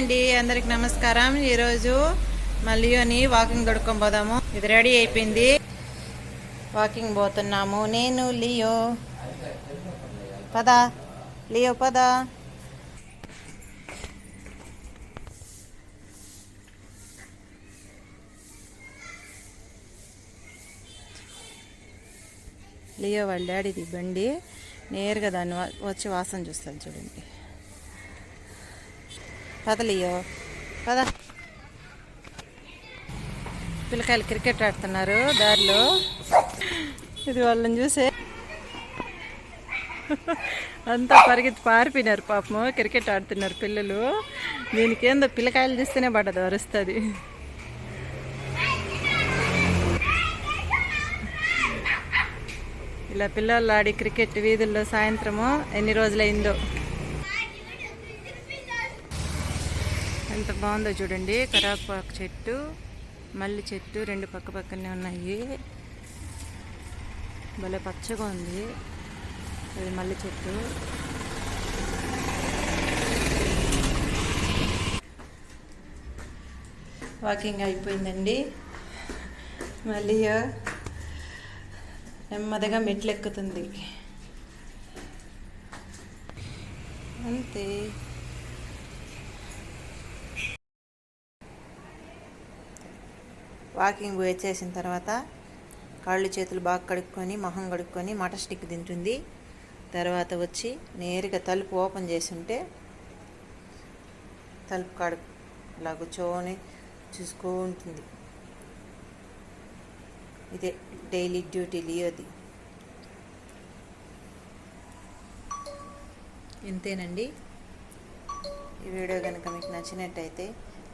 అండి అందరికి నమస్కారం. ఈరోజు మళ్ళీ వాకింగ్ దొడుకొని పోదాము. ఇది రెడీ అయిపోయింది. వాకింగ్ పోతున్నాము. నేను లియో. పదా. లియో పదా. లియో వాళ్ళ డాడీది బండి. నేరుగా దాన్ని వచ్చి వాసన చూస్తాను చూడండి. కదలియో కదా పద. పిల్లకాయలు క్రికెట్ ఆడుతున్నారు దారిలో. ఇది వాళ్ళని చూసే. అంతా పరిగెత్తి పారిపోయినారు పాపము క్రికెట్ ఆడుతున్నారు పిల్లలు. దీనికేందో పిల్లకాయలు చూస్తేనే పడ్డది అరుస్తుంది. ఇలా పిల్లలు ఆడి క్రికెట్ వీధుల్లో సాయంత్రము ఎన్ని రోజులైందో. ఎంత బాగుందో చూడండి. కరాపాకు చెట్టు మల్లి చెట్టు రెండు పక్క పక్కనే ఉన్నాయి. భలే పచ్చగా ఉంది. అది మల్లి చెట్టు. వాకింగ్ అయిపోయిందండి. మళ్ళీ నెమ్మదిగా మెట్లు ఎక్కుతుంది అంతే. వాకింగ్ పోయి తర్వాత కాళ్ళు చేతులు బాగా కడుక్కొని మొహం కడుక్కొని మటన్ స్టిక్ తింటుంది. తర్వాత వచ్చి నేరుగా తలుపు ఓపెన్ చేసి ఉంటే తలుపు కాడు ఇలా కూర్చొని చూసుకో ఉంటుంది ఇదే డైలీ డ్యూటీ లియోది. ఇంతేనండి. ఈ వీడియో కనుక మీకు నచ్చినట్టయితే